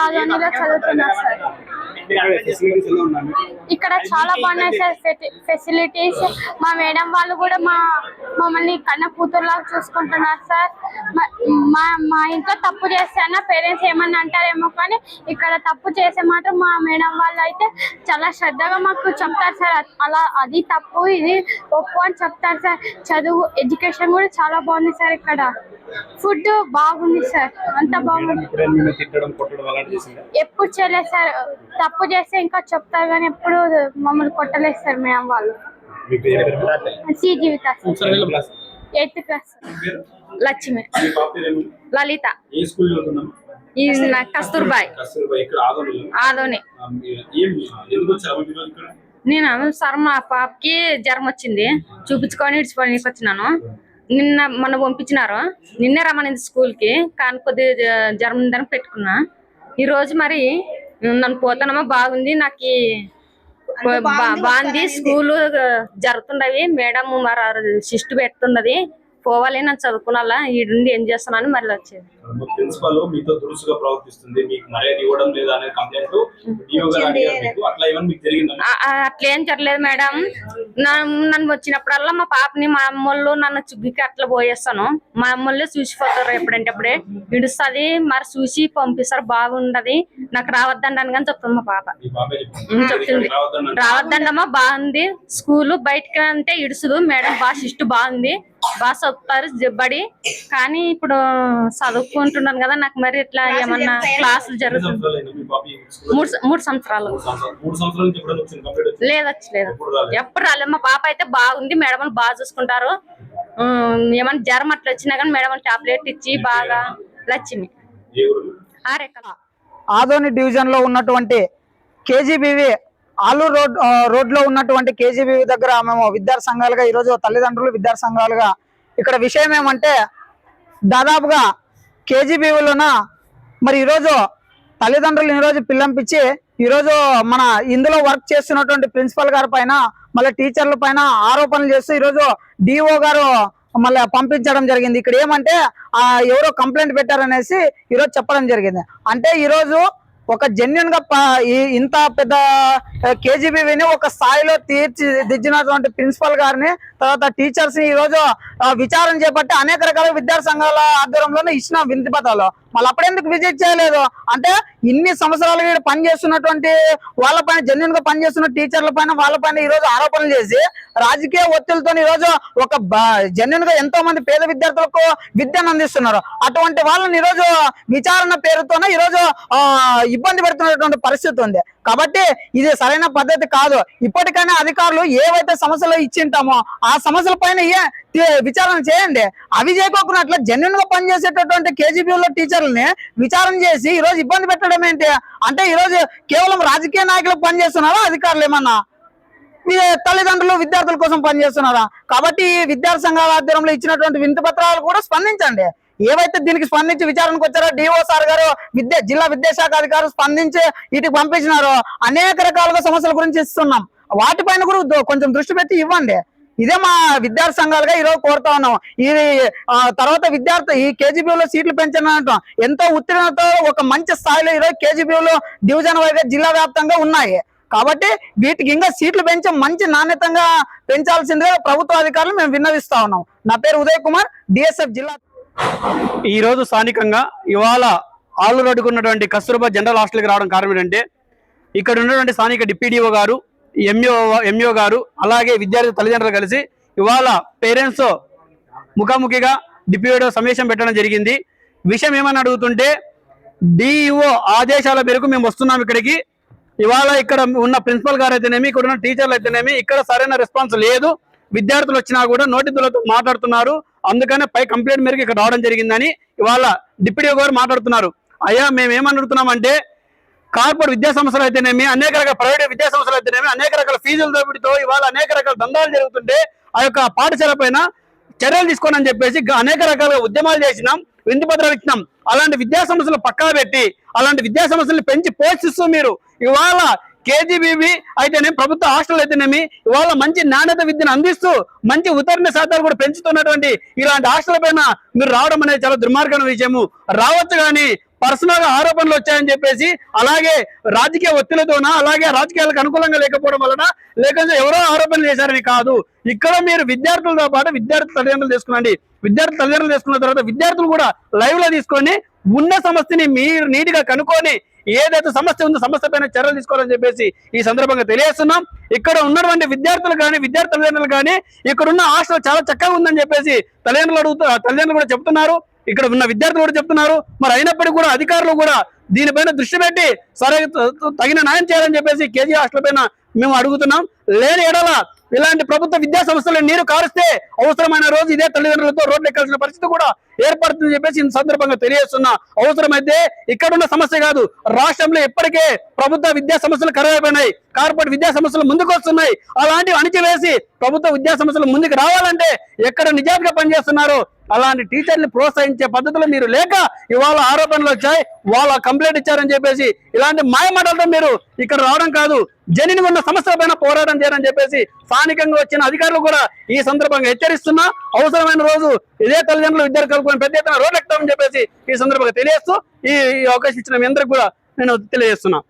ఆదోనిలో చదువుతున్నా సార్. ఇక్కడ చాలా బాగున్నాయి సార్ ఫెసిలిటీస్ మా మేడం వాళ్ళు కూడా మా మమ్మల్ని కన్న కూతురులాగా చూసుకుంటున్నారు సార్. మా- మా ఇంట్లో తప్పు చేస్తానా పేరెంట్స్ ఏమన్నా అంటారేమో కానీ ఇక్కడ తప్పు చేస్తే మాత్రం మా మేడం వాళ్ళు అయితే చాలా శ్రద్ధగా మాకు చెప్తారు సార్. అలా అది తప్పు ఇది ఒప్పు అని చెప్తారు సార్. చదువు ఎడ్యుకేషన్ కూడా చాలా బాగుంది సార్ ఇక్కడ. ఫుడ్ బాగుంది సార్. అంత బాగుంది. ఎప్పుడు చేయలేదు సార్. తప్పు చేస్తే ఇంకా చెప్తారు కానీ ఎప్పుడు మమ్మల్ని కొట్టలేదు సార్ మేడం వాళ్ళు. మీ పేరు పేరు? C Jeevitha. Class. Eighth class. Lakshmi? Lalitha. ఏ స్కూల్ చదువుతున్నాం కస్తూర్బాయ్. ఆదోని. ఏం ఈరోజు నేను సార్ మా పాపకి జ్వరం వచ్చింది. చూపించుకొని ఇడిచిపోయి వచ్చినాను. నిన్న మొన్న పంపించినారు. నిన్నే రమ్మనింది స్కూల్కి కానీ కొద్దిగా జ- జ్వరం ఉందని పెట్టుకున్నా. ఈ రోజు మరి నన్ను పోతానమ్మా బాగుంది నాకు బాగుంది స్కూల్ జరుగుతుండవి. మేడం మరి సిస్ట్ పెడుతున్నది. పోవాలి నన్ను చదువుకున్నా ఈడుండి ఏం చేస్తున్నాను మళ్ళీ వచ్చేది. ప్రిన్సిపల్ మీతో దురుసుగా ప్రవర్తిస్తుంది మీకు మర్యాద ఇవ్వడం లేదా అనే కంప్లైంట్ అట్లా ఏమైనా మీకు జరిగిందా ఆ- ఆ అట్లేం జరగలేదు మేడం. నన్ను వచ్చినప్పుడల్లా మా పాపని మా అమ్మోళ్ళు నన్ను చుగ్గికి అట్లా పోయేస్తాను. మా అమ్మోళ్ళే చూసిపోతారు ఎప్పుడంటే అప్పుడే ఇడుస్తుంది మరి చూసి పంపిస్తారు బాగుండదు. నాకు రావద్దండి అని కానీ చెప్తుంది మా పాప. చెప్తుంది. రావద్దండమ్మా బాగుంది. స్కూల్ బయటకి అంటే ఇడుసుదు మేడం బాగా ఇష్ట బాగుంది. బాగా చెప్తారు జబ్బడి. కానీ ఇప్పుడు చదువుకుంటున్నాను కదా నాకు మరి ఇట్లా ఏమన్నా క్లాసులు జరుగుతుంది? మూడు సంవత్సరాలు. వచ్చింది? లేదు ఎప్పుడు రాలేదు? మా పాప అయితే బాగుంది. మేడం బాగా చూసుకుంటారు. ఏమన్నా జ్వరం అట్లా వచ్చినా కానీ మేడం టాబ్లెట్ ఇచ్చి బాగా లక్ష్మి ఆదోని డివిజన్లో ఉన్నటువంటి కేజీబీవి ఆలూరు రోడ్ రోడ్లో ఉన్నటువంటి కేజీబీవీ దగ్గర మేము విద్యార్థి సంఘాలుగా ఈరోజు తల్లిదండ్రులు విద్యార్థి సంఘాలుగా ఇక్కడ విషయం ఏమంటే దాదాపుగా కేజీబీవీలోన మరి ఈరోజు తల్లిదండ్రులు ఈరోజు పిల్లంపించి ఈరోజు మన ఇందులో వర్క్ చేస్తున్నటువంటి ప్రిన్సిపల్ గారి పైన మళ్ళీ టీచర్ల పైన ఆరోపణలు చేస్తూ ఈరోజు డిఓ గారు మళ్ళీ పంపించడం జరిగింది. ఇక్కడ ఏమంటే ఎవరో కంప్లైంట్ పెట్టారనేసి ఈరోజు చెప్పడం జరిగింది. అంటే ఈరోజు ఒక జెన్యున్గా ఇంత పెద్ద కేజీబీని ఒక స్థాయిలో తీర్చిదిద్దినటువంటి ప్రిన్సిపల్ గారిని తర్వాత టీచర్స్ని ఈ రోజు విచారణ చేపట్టి అనేక రకాల విద్యార్థి సంఘాల ఆధ్వర్యంలోనే ఇచ్చిన వినతి పత్రాలు మళ్ళీ అప్పుడెందుకు విజిట్ చేయలేదు? అంటే ఇన్ని సంవత్సరాలు వీడు పనిచేస్తున్నటువంటి వాళ్ళపైన జెన్యున్గా పనిచేస్తున్న టీచర్ల పైన వాళ్ళపైన ఈ రోజు ఆరోపణలు చేసి రాజకీయ ఒత్తిడితో ఈ రోజు ఒక జెన్యున్గా ఎంతో మంది పేద విద్యార్థులకు విద్యను అందిస్తున్నారు. అటువంటి వాళ్ళని ఈ రోజు విచారణ పేరుతోనే ఈ రోజు ఆ, ఇబ్బంది పెడుతున్నటువంటి పరిస్థితి ఉంది. కాబట్టి ఇది సరైన పద్ధతి కాదు. ఇప్పటికైనా అధికారులు ఏవైతే సమస్యలు ఇచ్చింటామో ఆ సమస్యల పైన ఏ- విచారణ చేయండి. అవి చేయకోకున్నట్లు జెన్యున్గా పనిచేసేటటువంటి కేజీబీలో టీచర్లని విచారణ చేసి ఈ రోజు ఇబ్బంది పెట్టడం ఏంటి? అంటే ఈ రోజు కేవలం రాజకీయ నాయకులు పనిచేస్తున్నారా? అధికారులు ఏమన్నా? మీ తల్లిదండ్రులు విద్యార్థుల కోసం పనిచేస్తున్నారా? కాబట్టి ఈ విద్యార్థి సంఘాల ఆధ్వర్యంలో ఇచ్చినటువంటి వింత పత్రాలు కూడా స్పందించండి. ఏవైతే దీనికి స్పందించి విచారణకు వచ్చారో డిఓ సార్ గారు విద్య జిల్లా విద్యాశాఖ అధికారులు స్పందించి వీటికి పంపించినారో. అనేక రకాలుగా సమస్యల గురించి ఇస్తున్నాం. వాటిపైన కూడా కొంచెం దృష్టి పెట్టి ఇవ్వండి. ఇదే మా విద్యార్థి సంఘాలుగా ఈరోజు కోరుతా ఉన్నాం. ఇది తర్వాత విద్యార్థి ఈ కేజీబీలో సీట్లు పెంచడం ఎంతో ఉత్తీర్ణతో ఒక మంచి స్థాయిలో ఈరోజు కేజీబీలో డివిజన్ వైజ్ జిల్లా వ్యాప్తంగా ఉన్నాయి. కాబట్టి వీటికి ఇంకా సీట్లు పెంచి మంచి నాణ్యతంగా పెంచాల్సిందిగా ప్రభుత్వ అధికారులు మేము విన్నవిస్తా ఉన్నాం. నా పేరు ఉదయ్ కుమార్ డిఎస్ఎఫ్ జిల్లా ఈ రోజు స్థానికంగా ఇవాళ ఆలు రోడ్డుకు ఉన్నటువంటి కస్తూర్బా జనరల్ హాస్టల్కి రావడం కారణం ఏంటంటే ఇక్కడ ఉన్నటువంటి స్థానిక డిప్యూడిఓ గారు ఎంఈఓ ఎంఈఓ గారు అలాగే విద్యార్థి తల్లిదండ్రులు కలిసి ఇవాళ పేరెంట్స్ ముఖాముఖిగా డిప్యూడిఓ సమావేశం పెట్టడం జరిగింది. విషయం ఏమని అడుగుతుంటే డిఈఓ ఆదేశాల మేరకు మేము వస్తున్నాం ఇక్కడికి. ఇవాళ ఇక్కడ ఉన్న ప్రిన్సిపల్ గారు అయితేనేమి ఇక్కడ ఉన్న టీచర్లు అయితేనేమి ఇక్కడ సరైన రెస్పాన్స్ లేదు. విద్యార్థులు వచ్చినా కూడా నోటితులతో మాట్లాడుతున్నారు. అందుకనే పై కంప్లైంట్ మేరకు ఇక్కడ రావడం జరిగిందని ఇవాళ డిప్యూటీ గారు మాట్లాడుతున్నారు. అయ్యా మేము కార్పొరేట్ విద్యా సంస్థలు అయితేనేమి అనేక రకాల ప్రైవేట్ విద్యా సంస్థలు అయితేనేమి అనేక రకాల ఫీజుల దోపిడితో ఇవాళ అనేక రకాల దందాలు జరుగుతుంటే ఆ యొక్క పాఠశాల పైన చర్యలు తీసుకోనని చెప్పేసి అనేక రకాలుగా ఉద్యమాలు చేసినాం విందు పత్రాలు ఇచ్చినాం. అలాంటి విద్యా సంస్థలు పక్కా పెట్టి అలాంటి విద్యా సంస్థలు పెంచి పోషిస్తూ మీరు ఇవాళ కేజీబీబీ అయితేనేమి ప్రభుత్వ హాస్టల్ అయితేనేమి ఇవాళ మంచి నాణ్యత విద్యను అందిస్తూ మంచి ఉత్తర్ణ శాతాలు కూడా పెంచుతున్నటువంటి ఇలాంటి హాస్టల్ పైన మీరు రావడం అనేది చాలా దుర్మార్గమైన విషయము. రావచ్చు కానీ పర్సనల్గా ఆరోపణలు వచ్చాయని చెప్పేసి అలాగే రాజకీయ ఒత్తిడితోన అలాగే రాజకీయాలకు అనుకూలంగా లేకపోవడం వలన లేకపోతే ఎవరో ఆరోపణలు చేశారని కాదు. ఇక్కడ మీరు విద్యార్థులతో పాటు విద్యార్థి తల్లిదండ్రులు తీసుకునండి. విద్యార్థి తల్లిదండ్రులు తీసుకున్న తర్వాత విద్యార్థులు కూడా లైవ్లో తీసుకొని ఉన్న సమస్యని మీరు నీట్గా కనుక్కొని ఏదైతే సమస్య ఉందో సమస్య పైన చర్యలు తీసుకోవాలని చెప్పేసి ఈ సందర్భంగా తెలియజేస్తున్నాం. ఇక్కడ ఉన్నటువంటి విద్యార్థులు కానీ విద్యార్థి తల్లిదండ్రులు కానీ ఇక్కడ ఉన్న హాస్టల్ చాలా చక్కగా ఉందని చెప్పేసి తల్లిదండ్రులు అడుగుతూ తల్లిదండ్రులు కూడా చెప్తున్నారు. ఇక్కడ ఉన్న విద్యార్థులు కూడా చెప్తున్నారు. మరి అయినప్పటికీ కూడా అధికారులు కూడా దీనిపైన దృష్టి పెట్టి సరే తగిన న్యాయం చేయాలని చెప్పేసి కేజీ హాస్టల్ పైన మేము అడుగుతున్నాం. లేని ఎడల ఇలాంటి ప్రభుత్వ విద్యా సంస్థలు నీరు కారుస్తే అవసరమైన రోజు ఇదే తల్లిదండ్రులతో రోడ్లు ఎక్కాల్సిన పరిస్థితి కూడా ఏర్పడుతుందని చెప్పేసి ఈ సందర్భంగా తెలియజేస్తున్నా. అవసరమైతే ఇక్కడున్న సమస్య కాదు రాష్ట్రంలో ఇప్పటికే ప్రభుత్వ విద్యా సంస్థలు కరువైపోయినాయి కార్పొరేట్ విద్యా సంస్థలు ముందుకు వస్తున్నాయి అలాంటివి అణిచివేసి ప్రభుత్వ విద్యా సంస్థలు ముందుకు రావాలంటే ఎక్కడ నిజాయితీగా పనిచేస్తున్నారో? అలాంటి టీచర్ని ప్రోత్సహించే పద్ధతులు మీరు లేక ఇవాళ ఆరోపణలు వచ్చాయి వాళ్ళ కంప్లైంట్ ఇచ్చారని చెప్పేసి ఇలాంటి మాయమాటలతో మీరు ఇక్కడ రావడం కాదు. జనిని ఉన్న సమస్యల పైన పోరాటం చేయాలని చెప్పేసి స్థానికంగా వచ్చిన అధికారులు కూడా ఈ సందర్భంగా హెచ్చరిస్తున్నా. అవసరమైన రోజు ఇదే తల్లిదండ్రులు ఇద్దరు కలుపుకొని పెద్ద ఎత్తున రోడ్డు ఎక్కుతామని చెప్పేసి ఈ సందర్భంగా తెలియజేస్తూ ఈ ఈ అవకాశం ఇచ్చిన మీ అందరికి కూడా నేను తెలియజేస్తున్నా.